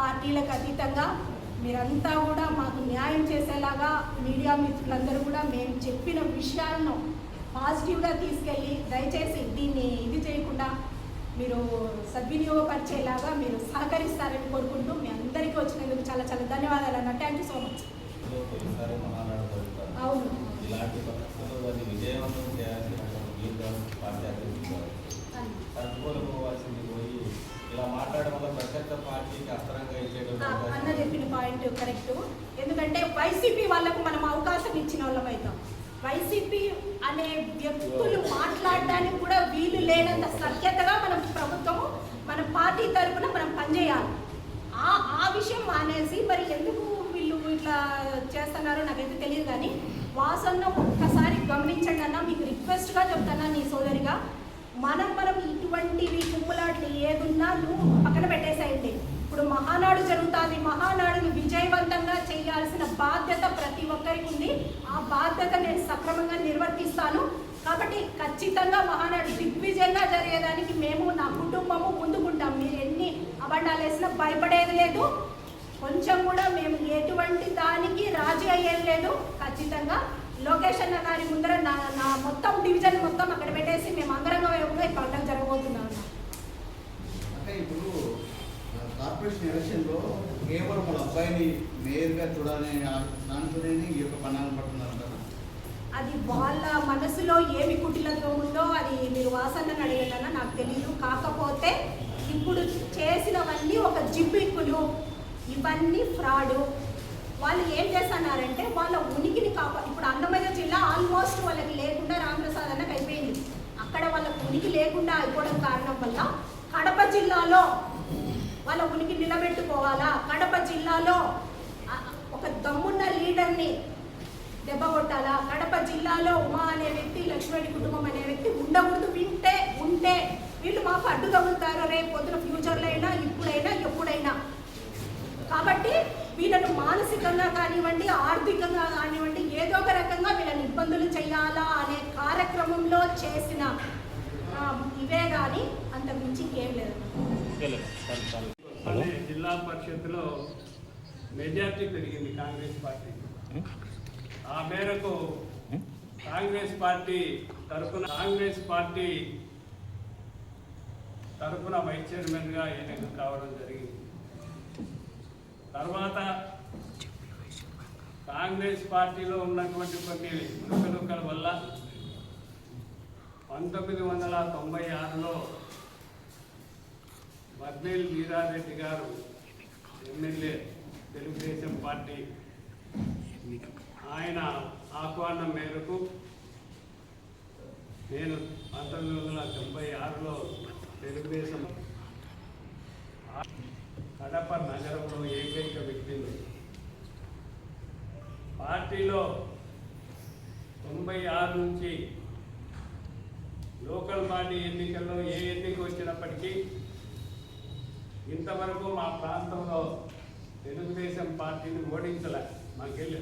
పార్టీలకు అతీతంగా మీరంతా కూడా మాకు న్యాయం చేసేలాగా మీడియా మిత్రులందరూ కూడా మేము చెప్పిన విషయాలను పాజిటివ్గా తీసుకెళ్ళి దయచేసి దీన్ని ఇది చేయకుండా మీరు సద్వినియోగపరిచేలాగా మీరు సహకరిస్తారని కోరుకుంటూ మీ అందరికీ వచ్చినందుకు చాలా చాలా ధన్యవాదాలు అన్న. Thank you so much. అవును. ఇలాంటి విజయవంతం చేయాల్సి అన్న చెప్పిన పాయింట్ కరెక్ట్. ఎందుకంటే వైసీపీ వాళ్ళకు మనం అవకాశం ఇచ్చిన వాళ్ళం అవుతాం. వైసీపీ అనే వ్యక్తులు మాట్లాడడానికి కూడా వీలు లేనంత సఖ్యతగా మనం ప్రభుత్వము మన పార్టీ తరపున మనం పనిచేయాలి. ఆ ఆ విషయం మానేసి మరి ఎందుకు వీళ్ళు ఇట్లా చేస్తున్నారో నాకైతే తెలియదు కానీ వాసన్న ఒక్కసారి గమనించండి అన్న మీకు రిక్వెస్ట్గా చెప్తాను నీ సోదరిగా. మనం మనం ఇటువంటివి కుమ్ములాట్లు ఏదున్నా నువ్వు పక్కన పెట్టేసేయండి ఇప్పుడు మహానాడు జరుగుతుంది. మహానాడును విజయవంతంగా చేయాల్సిన బాధ్యత ప్రతి ఒక్కరికి ఉంది. ఆ బాధ్యత నేను సక్రమంగా నిర్వర్తిస్తాను. కాబట్టి ఖచ్చితంగా మహానాడు దిగ్విజయంగా జరిగేదానికి మేము నా కుటుంబము ముందుకుంటాం. మీరు ఎన్ని అబండాలు వేసినా భయపడేది లేదు. కొంచెం కూడా మేము ఎటువంటి దానికి రాజీ అయ్యేది లేదు. ఖచ్చితంగా లొకేషన్ దాని ముందర నా నా మొత్తం డివిజన్ మొత్తం అక్కడ పెట్టేసి మేము అంగరంగ వైభవంగా ఈ పండుగ జరగబోతున్నాం అన్న. అంటే ఇప్పుడు ఆ, కార్పొరేషన్ ఎలక్షన్లో కేవలం వాళ్ళ అబ్బాయిని మేయర్గా చూడాలనే దాంతోనే ఈ యొక్క పన్నాలు పడుతున్నారు కదా. అది వాళ్ళ మనసులో ఏమి కుటిలత్వం ఉందో అది మీరు వాసన్నని అడిగేదన్నా నాకు తెలియదు కాకపోతే ఇప్పుడు చేసినవన్నీ ఒక జిమ్మిక్కులు ఇవన్నీ ఫ్రాడు. వాళ్ళు ఏం చేస్తున్నారంటే వాళ్ళ ఉనికిని కాపా ఇప్పుడు అన్నమయ్య జిల్లా ఆల్మోస్ట్ వాళ్ళకి లేకుండా రామప్రసాద్ అన్నకు అయిపోయింది. అక్కడ వాళ్ళకు ఉనికి లేకుండా అయిపోవడం కారణం వల్ల కడప జిల్లాలో వాళ్ళ ఉనికి నిలబెట్టుకోవాలా? కడప జిల్లాలో ఒక దమ్మున్న లీడర్ని దెబ్బ కొట్టాలా? కడప జిల్లాలో ఉమా అనే వ్యక్తి లక్ష్మణి కుటుంబం అనే వ్యక్తి ఉండకూడదు వింటే ఉంటే. వీళ్ళు మాకు అడ్డు తగులుతారు. రేపు పొద్దున ఫ్యూచర్లో అయినా ఇప్పుడైనా ఎప్పుడైనా. కాబట్టి వీళ్ళను మానసికంగా కానివ్వండి ఆర్థికంగా కానివ్వండి ఏదో ఒక రకంగా వీళ్ళని ఇబ్బందులు చేయాలా అనే కార్యక్రమంలో చేసిన ఇవే కానీ అంతకు మించి ఇంకేం లేదు. జిల్లా పరిషత్లో మెజార్టీ పెరిగింది కాంగ్రెస్ పార్టీ. ఆ మేరకు కాంగ్రెస్ పార్టీ తరఫున కాంగ్రెస్ పార్టీ తరఫున వైస్ చైర్మన్గా ఎన్నిక కావడం జరిగింది. తర్వాత కాంగ్రెస్ పార్టీలో ఉన్నటువంటి కొన్ని లుకలుకల వల్ల పంతొమ్మిది వందల తొంభై ఆరులో వర్నేల్ వీరారెడ్డి గారు ఎమ్మెల్యే తెలుగుదేశం పార్టీ. ఆయన ఆహ్వానం మేరకు నేను పంతొమ్మిది వందల తొంభై ఆరులో తెలుగుదేశం కడప నగరంలో ఏకైక వ్యక్తిని. పార్టీలో తొంభై ఆరు నుంచి లోకల్ బాడీ ఎన్నికల్లో ఏ ఎన్నిక వచ్చినప్పటికీ ఇంతవరకు మా ప్రాంతంలో తెలుగుదేశం పార్టీని ఓడించలే. మాకు గెలి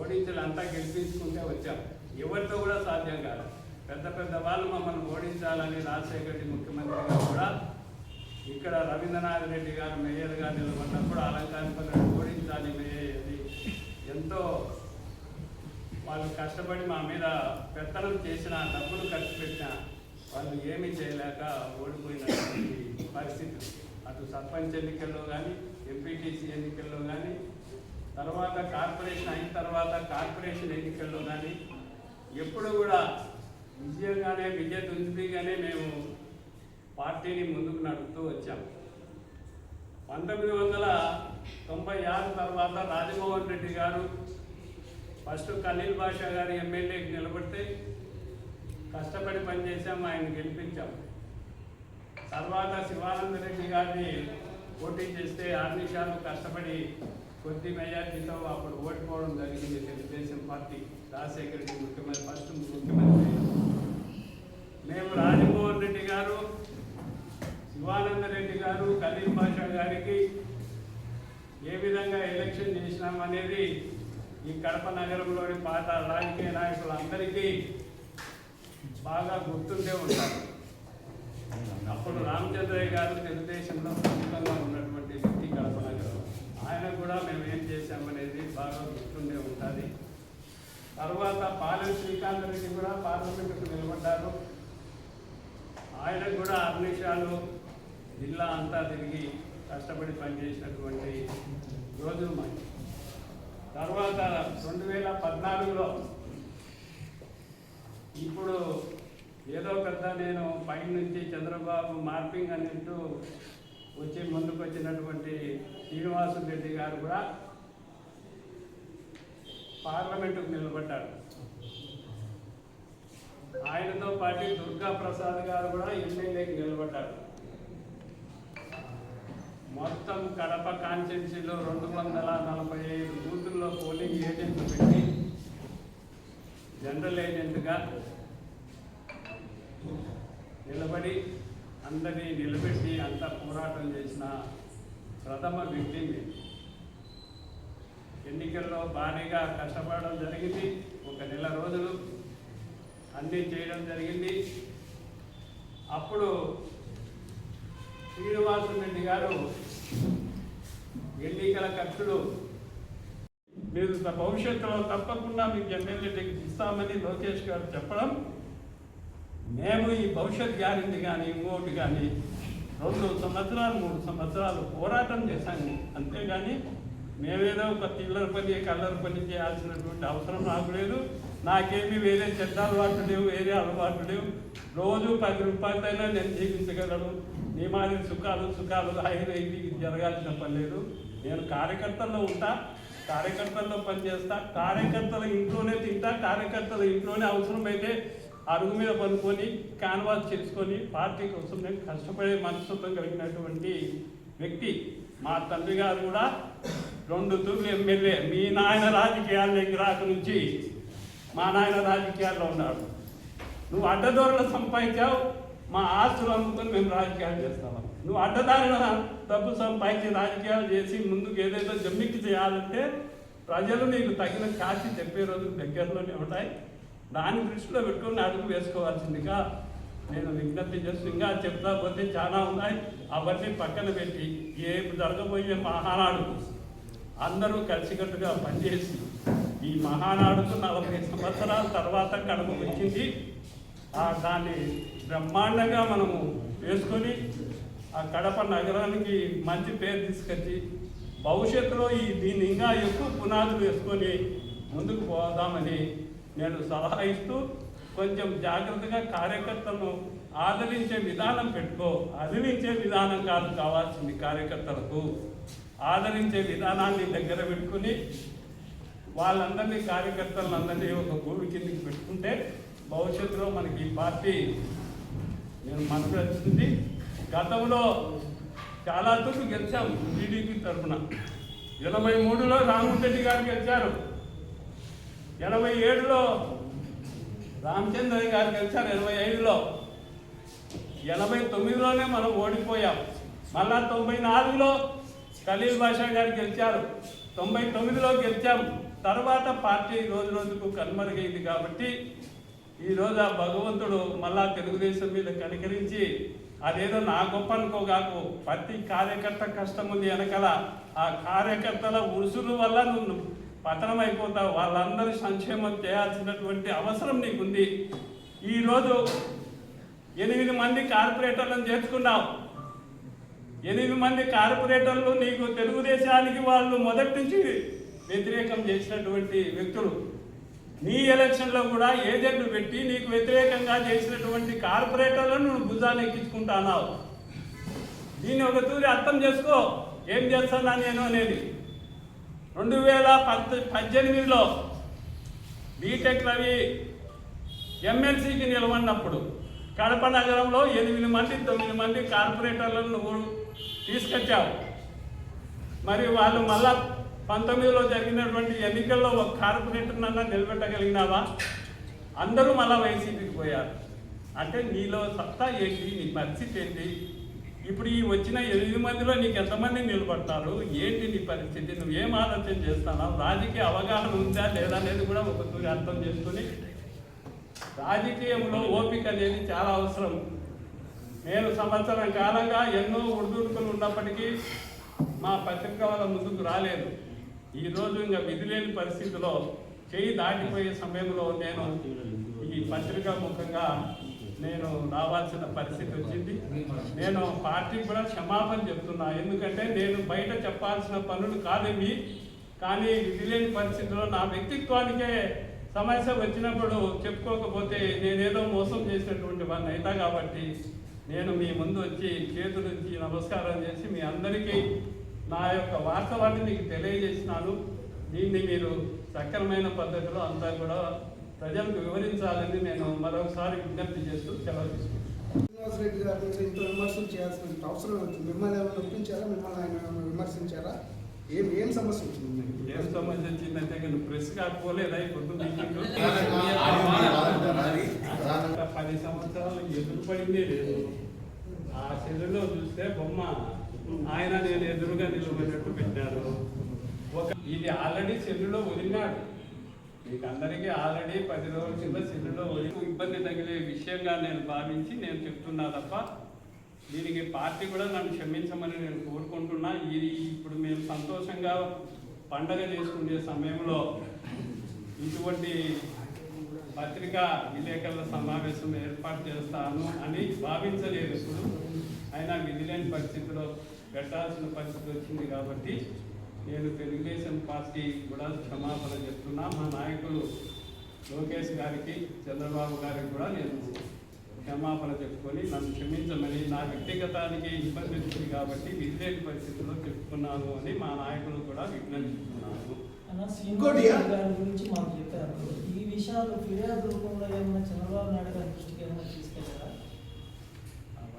ఓడించలే అంతా గెలిపించుకుంటే వచ్చాం. ఎవరితో కూడా సాధ్యం కాదు. పెద్ద పెద్ద వాళ్ళు మమ్మల్ని ఓడించాలని రాజశేఖర రెడ్డి ముఖ్యమంత్రిగా కూడా ఇక్కడ రవీంద్రనాథ్ రెడ్డి గారు మేయర్గా నిలబడినప్పుడు అలంకారిపల్లి ఓడించాలి మేయర్ అది ఎంతో వాళ్ళు కష్టపడి మా మీద పెత్తనం చేసిన డబ్బులు ఖర్చు పెట్టిన వాళ్ళు ఏమీ చేయలేక ఓడిపోయినటువంటి పరిస్థితి. అటు సర్పంచ్ ఎన్నికల్లో కానీ ఎంపీటీసీ ఎన్నికల్లో కానీ తర్వాత కార్పొరేషన్ అయిన తర్వాత కార్పొరేషన్ ఎన్నికల్లో కానీ ఎప్పుడు కూడా విజయంగానే విజయ దుందుగానే మేము పార్టీని ముందుకు నడుపుతూ వచ్చాము పంతొమ్మిది వందల తొంభై ఆరు తర్వాత రాజమోహన్ రెడ్డి గారు ఫస్ట్ ఖలీల్ బాషా గారు ఎమ్మెల్యేకి నిలబడితే కష్టపడి పనిచేసాము ఆయన గెలిపించాము తర్వాత శివానంద రెడ్డి గారిని పోటీ చేస్తే ఆరు నిమిషాలు కష్టపడి కొద్ది మెజార్టీతో అప్పుడు ఓడిపోవడం జరిగింది తెలుగుదేశం పార్టీ. రాజశేఖర రెడ్డి ముఖ్యమంత్రి ఫస్ట్ ముఖ్యమంత్రి. మేము రాజమోహన్ రెడ్డి గారు శివానంద రెడ్డి గారు కలీం బాషా గారికి ఏ విధంగా ఎలక్షన్ చేసినాం అనేది ఈ కడప నగరంలోని పాత రాజకీయ నాయకులందరికీ బాగా గుర్తుండే ఉంటారు అప్పుడు రామచంద్రయ్య గారు తెలుగుదేశంలో ప్రముఖంగా ఉన్నటువంటి వ్యక్తి కల్పన గారు ఆయన కూడా మేము ఏం చేశామనేది బాగా గుర్తుండే ఉంటుంది. తర్వాత పాలెం శ్రీకాంత్ రెడ్డి కూడా పార్లమెంటుకు నిలబడ్డారు. ఆయన కూడా అర్నిషాలు జిల్లా అంతా తిరిగి కష్టపడి పనిచేసినటువంటి రోజులు మంచి తర్వాత రెండు వేల పద్నాలుగులో ఇప్పుడు పెద్ద నేను పైన నుంచి చంద్రబాబు మార్పింగ్ అన్నట్టు వచ్చి ముందుకు వచ్చినటువంటి శ్రీనివాసు రెడ్డి గారు కూడా పార్లమెంటుకు నిలబడ్డారు. ఆయనతో పాటు దుర్గా ప్రసాద్ గారు కూడా ఎమ్మెల్యేకి నిలబడ్డారు. మొత్తం కడప కాన్స్టిట్యున్సీలో రెండు వందల నలభై ఐదు బూతుల్లో పోలింగ్ ఏజెంట్ పెట్టి జనరల్ ఏజెంట్గా నిలబడి అందరినీ నిలబెట్టి అంతా పోరాటం చేసిన ప్రథమ వ్యక్తి ఎన్నికల్లో భారీగా కష్టపడడం జరిగింది. ఒక నెల రోజులు అన్నీ చేయడం జరిగింది. అప్పుడు శ్రీనివాసు రెడ్డి గారు ఎన్నికల ఖర్చులు మీరు భవిష్యత్తులో తప్పకుండా మీకు ఎమ్మెల్యే ఇస్తామని లోకేష్ గారు చెప్పడం మేము ఈ భవిష్యత్ గ్యారెంటీ కానీ ఇంకోటి కానీ రెండు సంవత్సరాలు మూడు సంవత్సరాలు పోరాటం చేశాము అంతేగాని మేమేదో ఒక తిల్లర పని కల్లర పని చేయాల్సినటువంటి అవసరం నాకు లేదు. నాకేమీ వేరే చెడ్డ అలవాటు లేవు వేరే అలవాటు లేవు. రోజు పది రూపాయలైనా నేను జీవించగలను. నీ మాదిరి సుఖాలు సుఖాలు ఆయన ఇది జరగాల్సిన పని లేదు. నేను కార్యకర్తల్లో ఉంటా కార్యకర్తల్లో పనిచేస్తా కార్యకర్తల ఇంట్లోనే తింటా కార్యకర్తల ఇంట్లోనే అవసరమైతే అరుగు మీద పనుకొని కాన్వాస్ చేసుకొని పార్టీ కోసం నేను కష్టపడే మనస్తత్వం కలిగినటువంటి వ్యక్తి. మా తండ్రి గారు కూడా రెండు తూర్లు ఎమ్మెల్యే. మీ నాయన రాజకీయాల్లోకి రాక నుంచి మా నాయన రాజకీయాల్లో ఉన్నాడు. నువ్వు అడ్డదోరలు సంపాదించావు మా ఆస్తులు అమ్ముకొని మేము రాజకీయాలు చేస్తాము నువ్వు అడ్డదారిన డబ్బు సంపాదించి రాజకీయాలు చేసి ముందుకు ఏదైతే జమ్మికి చేయాలంటే ప్రజలు నీకు తగిన కాశీ చెప్పే రోజులు దగ్గరలోనే ఉంటాయి. దాన్ని దృష్టిలో పెట్టుకొని అడుగు వేసుకోవాల్సిందిగా నేను విజ్ఞప్తి చేస్తూ ఇంకా చెప్తా పోతే చాలా ఉన్నాయి. అవన్నీ పక్కన పెట్టి రేపు జరగబోయే మహానాడు అందరూ కలిసికట్టుగా పనిచేసి ఈ మహానాడుకు నలభై సంవత్సరాల తర్వాత కడప వచ్చింది. ఆ దాన్ని బ్రహ్మాండంగా మనము వేసుకొని ఆ కడప నగరానికి మంచి పేరు తీసుకొచ్చి భవిష్యత్తులో ఈ దీన్ని ఇంకా ఎక్కువ పునాదులు వేసుకొని ముందుకు పోదామని నేను సలహా ఇస్తూ కొంచెం జాగ్రత్తగా కార్యకర్తలను ఆదరించే విధానం పెట్టుకో ఆదరించే విధానం కాదు కావాల్సింది కార్యకర్తలకు. ఆదరించే విధానాన్ని దగ్గర పెట్టుకుని వాళ్ళందరినీ కార్యకర్తలందరినీ ఒక గూడు కిందకి పెట్టుకుంటే భవిష్యత్తులో మనకి ఈ పార్టీ నేను మనసు వచ్చింది గతంలో చాలా తూర్పు గెలిచాం టీడీపీ తరఫున. ఎనభై మూడులో రామరెడ్డి గారు గెలిచారు. ఎనభై ఏడులో రామచంద్రయ్య గారు గెలిచారు ఎనభై ఐదులో. ఎనభై తొమ్మిదిలోనే మనం ఓడిపోయాం. మళ్ళా తొంభై నాలుగులో ఖలీల్ బాషా గారు గెలిచారు. తొంభై తొమ్మిదిలో గెలిచాం. తర్వాత పార్టీ రోజు రోజుకు కనుమరుగైంది కాబట్టి ఈరోజు ఆ భగవంతుడు మళ్ళా తెలుగుదేశం మీద కనికరించి అదేదో నా గొప్ప అనుకోగాకు ప్రతి కార్యకర్త కష్టం ఉంది వెనకాల. ఆ కార్యకర్తల ఉరుసుల వల్ల నువ్వు పతనం అయిపోతావు వాళ్ళందరి సంక్షేమం చేయాల్సినటువంటి అవసరం నీకుంది. ఈరోజు ఎనిమిది మంది కార్పొరేటర్లను చేర్చుకున్నావు ఎనిమిది మంది కార్పొరేటర్లు నీకు తెలుగుదేశానికి వాళ్ళు మొదటి నుంచి వ్యతిరేకం చేసినటువంటి వ్యక్తులు. నీ ఎలక్షన్లో కూడా ఏజెంట్లు పెట్టి నీకు వ్యతిరేకంగా చేసినటువంటి కార్పొరేటర్లను నువ్వు భుజాన్ని ఎక్కించుకుంటున్నావు దీన్ని ఒక తూరి అర్థం చేసుకో. ఏం చేస్తున్నా నేను అనేది? రెండు వేల పద్ పద్దెనిమిదిలో బీటెక్ రవి ఎమ్మెల్సీకి నిలవన్నప్పుడు కడప నగరంలో ఎనిమిది మంది తొమ్మిది మంది కార్పొరేటర్లను నువ్వు తీసుకొచ్చావు మరి వాళ్ళు మళ్ళా పంతొమ్మిదిలో జరిగినటువంటి ఎన్నికల్లో ఒక కార్పొరేటర్నన్నా నిలబెట్టగలిగినావా? అందరూ మళ్ళా వైసీపీకి పోయారు. అంటే నీలో సత్తా ఏంటి? నీ పరిస్థితి ఏంటి? ఇప్పుడు ఈ వచ్చిన ఎనిమిది మందిలో నీకు ఎంతమంది నిలబడతారు? ఏంటి నీ పరిస్థితి? నువ్వు ఏం ఆలోచన చేస్తున్నావు? రాజకీయ అవగాహన ఉందా లేదా అనేది కూడా ఒక అర్థం చేసుకుని రాజకీయంలో ఓపిక అనేది చాలా అవసరం. నేను సంవత్సరం కాలంగా ఎన్నో ఉడుదుడుకులు ఉన్నప్పటికీ మా పత్రిక వాళ్ళ ముందుకు రాలేదు. ఈరోజు ఇంకా విధి లేని పరిస్థితిలో చేయి దాటిపోయే సమయంలో నేను ఈ పత్రిక ముఖంగా నేను రావాల్సిన పరిస్థితి వచ్చింది. నేను పార్టీకి కూడా క్షమాపణ చెప్తున్నా. ఎందుకంటే నేను బయట చెప్పాల్సిన పనులు కాదేమి కానీ విధి లేని పరిస్థితిలో నా వ్యక్తిత్వానికే సమస్య వచ్చినప్పుడు చెప్పుకోకపోతే నేనేదో మోసం చేసినటువంటి వాడిని అయితా కాబట్టి నేను మీ ముందు వచ్చి చేతులుంచి నమస్కారం చేసి మీ అందరికీ నా యొక్క వాస్తవాన్ని మీకు తెలియజేసినాను దీన్ని మీరు సక్రమైన పద్ధతిలో అంతా కూడా ప్రజలకు వివరించాలని నేను మరొకసారి విజ్ఞప్తి చేస్తూ సెలవు తీసుకుంటాను శ్రీనివాస్ రెడ్డి గారి మీద ఇంత విమర్శలు చేయాల్సిన అవసరం వచ్చింది మిమ్మల్ని ఏమైనా ఒప్పించారా? మిమ్మల్ని ఆయన ఏమైనా విమర్శించారా? ఏం ఏం సమస్య వచ్చింది? ఏం సమస్య వచ్చిందంటే నేను ప్రెస్ కాకపోలేదా? గత పది సంవత్సరాలు ఎదురుపడిందే లేదు. ఆ సెల్లులో చూస్తే బొమ్మ. ఆయన నేను ఎదురుగా నిలబడినట్టు పెట్టారు. ఒక ఇది ఆల్రెడీ సెల్లులో వదిలినాడు మీకు అందరికీ ఆల్రెడీ పది రోజుల కింద సెల్లులో ఇబ్బంది తగిలే విషయంగా నేను భావించి నేను చెప్తున్నా తప్ప దీనికి పార్టీ కూడా నన్ను క్షమించమని నేను కోరుకుంటున్నా. ఇది ఇప్పుడు మేము సంతోషంగా పండగ చేసుకునే సమయంలో ఇటువంటి పత్రికా విలేకరుల సమావేశం ఏర్పాటు చేస్తాను అని భావించలేదు ఇప్పుడు అయినా విధి లేని పరిస్థితిలో పెట్టాల్సిన పరిస్థితి వచ్చింది కాబట్టి నేను తెలుగుదేశం పార్టీ కూడా క్షమాపణ చెప్తున్నా. మా నాయకులు లోకేష్ గారికి చంద్రబాబు గారికి కూడా నేను క్షమాపణ చెప్పుకొని నన్ను క్షమించమని నా వ్యక్తిగతానికి ఇబ్బంది వచ్చింది కాబట్టి విధి లేని పరిస్థితిలో చెప్పుకున్నాను అని మా నాయకులు కూడా విజ్ఞప్తిస్తున్నాను ఇంకోటి గురించి మాకు చెప్పారు. ఈ విషయాలు ఫిర్యాదు రూపంలో ఏమైనా చంద్రబాబు నాయుడు గారి దృష్టికి ఏమైనా తీసుకెళ్ళారా?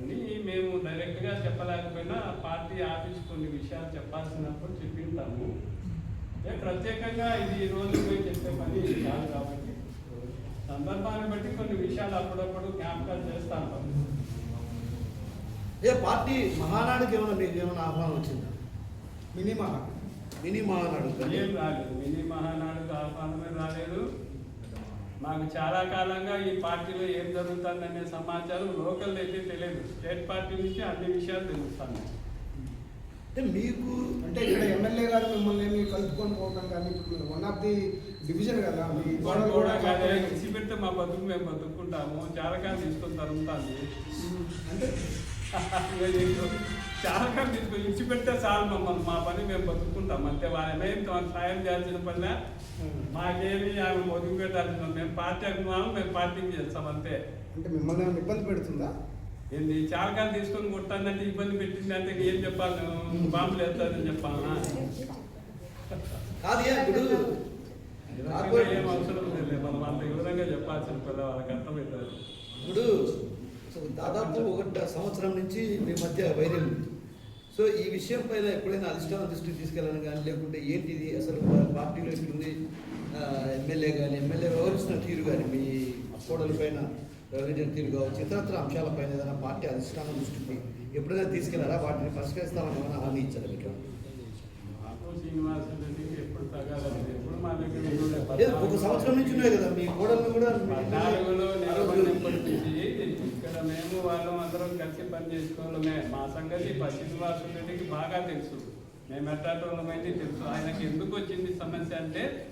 అవన్నీ మేము డైరెక్ట్గా చెప్పలేకపోయినా పార్టీ ఆఫీస్ కొన్ని విషయాలు చెప్పాల్సినప్పుడు చెప్పింటాము ఏ ప్రత్యేకంగా ఇది ఈ రోజు పోయి చెప్పే పని కాదు కాబట్టి సందర్భాన్ని బట్టి కొన్ని విషయాలు అప్పుడప్పుడు జ్ఞాపకాలు చేస్తా. ఉంటాం ఏ పార్టీ మహానాడుకి ఏమైనా మీకు ఏమైనా ఆహ్వానం వచ్చిందా? మినిమా మినీ మహానాడు ఏం రాలేదు. మినీ మహానాడుకు ఆహ్వానమే రాలేదు. మాకు చాలా కాలంగా ఈ పార్టీలో ఏం జరుగుతుందనే సమాచారం లోకల్ అయితే తెలియదు. స్టేట్ పార్టీ నుంచి అన్ని విషయాలు తెలుస్తాను అంటే మీకు అంటే ఇక్కడ ఎమ్మెల్యే గారు మిమ్మల్ని ఏమి కలుపుకొని పోవడం కానీ ఇప్పుడు వన్ ఆఫ్ ది డివిజన్ కదా మీ గోడలు కూడా ఇచ్చి పెడితే మా బతుకు మేము బతుక్కుంటాము చారకాలు తీసుకొని తరుగుతాను అంటే చారకాలు తీసుకొని ఇచ్చి పెడితే చాలు మమ్మల్ని. మా పని మేము బతుక్కుంటాం అంతే వాళ్ళ ఏం సాయం చేయాల్సిన పని మాకేమి ఆమె బతుకు పెట్టాల్సిన మేము పార్టీ అభిమానం మేము పార్టీకి చేస్తాం అంతే. అంటే మిమ్మల్ని ఏమైనా ఇబ్బంది పెడుతుందా? ఏంది చారకాలు తీసుకొని కొట్టానంటే ఇబ్బంది పెట్టింది అంటే ఏం చెప్పాలి? నువ్వు బాంబులు వేస్తానని చెప్పాలనా కాదు ఇప్పుడు ఏం అవసరం లేదు మనం అంత వివరంగా చెప్పాల్సిన పని వాళ్ళకి అర్థమవుతుంది ఇప్పుడు దాదాపు ఒక సంవత్సరం నుంచి మీ మధ్య వైరం ఉంది. సో ఈ విషయం పైన ఎప్పుడైనా అధిష్టానం దృష్టికి తీసుకెళ్ళాలని కానీ లేకుంటే ఏంటిది అసలు పార్టీలో ఇట్లుంది ఎమ్మెల్యే కానీ ఎమ్మెల్యే వ్యవహరిస్తున్న తీరు కానీ మీ కోడల పైన వ్యవహరించిన తీరు కావచ్చు ఇతరత్ర అంశాలపైన ఏదైనా పార్టీ అధిష్టానం దృష్టికి ఎప్పుడైనా తీసుకెళ్ళారా? వాటిని పరిష్కరిస్తామని ఏమైనా హామీ ఇచ్చారా మీకు? ఒక సంవత్సరం నుంచి ఉన్నాయి కదా మీ కోడలను కూడా ఇక్కడ మేము వాళ్ళం అర్థం చేసుకోవడమే మా సంగతి ప- రెడ్డికి బాగా తెలుసు. మేము ఎట్లాంటి తెలుసు. ఆయనకి ఎందుకు వచ్చింది సమస్య అంటే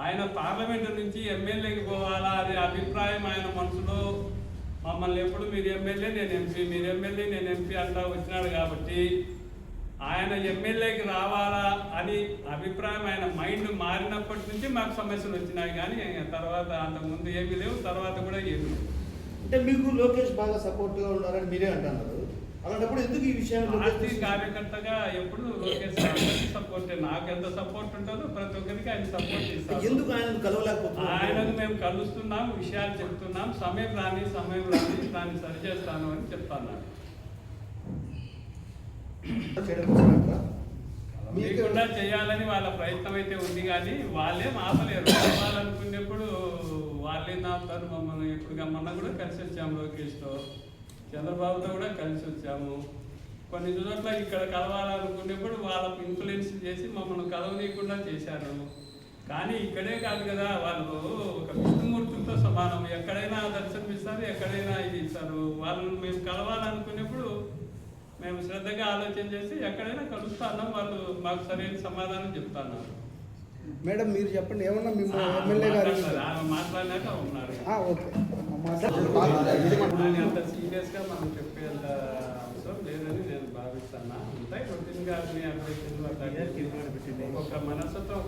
ఆయన పార్లమెంటు నుంచి ఎమ్మెల్యేకి పోవాలా అనే అభిప్రాయం ఆయన మనసులో. మమ్మల్ని ఎప్పుడు మీరు ఎమ్మెల్యే నేను ఎంపీ మీరు ఎమ్మెల్యే నేను ఎంపీ అంటా వచ్చినాడు కాబట్టి ఆయన ఎమ్మెల్యేకి రావాలా అని అభిప్రాయం ఆయన మైండ్ మారినప్పటి నుంచి మాకు సమస్యలు వచ్చినాయి. కానీ తర్వాత అంతకుముందు ఏమీ లేవు తర్వాత కూడా ఏమీ లేవు. అంటే మీకు లోకేష్ బాగా సపోర్ట్గా ఉన్నారని మీరే అంటున్నారు. అలాంటప్పుడు ఎందుకు ఈ విషయంలో పార్టీ కార్యకర్తగా ఎప్పుడు లోకేష్ సపోర్ట్ నాకు ఎంత సపోర్ట్ ఉంటుందో ప్రతి ఒక్కరికి ఆయన సపోర్ట్ ఇస్తారు. ఎందుకు ఆయన కలవలేకపోతున్నారు? ఆయనకు మేము కలుస్తున్నాం విషయాలు చెప్తున్నాం. సమయం రాని సమయం రాని దాన్ని సరిచేస్తాను అని చెప్తాను? మీకుండా చేయాలని వాళ్ళ ప్రయత్నం అయితే ఉంది కానీ వాళ్ళేం ఆపలేరు ఆపాలనుకున్నప్పుడు వాళ్ళేం మమ్మల్ని ఇప్పుడు మొన్న కూడా కలిసి వచ్చాము లోకేష్తో. చంద్రబాబుతో కూడా కలిసి వచ్చాము. కొన్ని చోట్ల ఇక్కడ కలవాలనుకునేప్పుడు వాళ్ళకు ఇన్ఫ్లుయెన్స్ చేసి మమ్మల్ని కలవనీయకుండా చేశారు. కానీ ఇక్కడే కాదు కదా వాళ్ళు ఒక విష్ణుమూర్తులతో సమానం. ఎక్కడైనా దర్శనం ఇస్తారు ఎక్కడైనా ఇది ఇస్తారు. వాళ్ళని మేము కలవాలనుకునేప్పుడు మేము శ్రద్ధగా ఆలోచన చేసి ఎక్కడైనా కలుస్తాను వాళ్ళు మాకు సరైన సమాధానం చెప్తున్నారు. మేడం మీరు చెప్పండి ఏమన్నా మేము ఎమ్మెల్యే గారు ఓకే. అంత సీరియస్గా మనం చెప్పేంత అవసరం లేదని నేను భావిస్తాను అంతా రొటీన్గా అన్ని అప్డేషన్లు అట్లా ఒక్కొక్క మనసుతో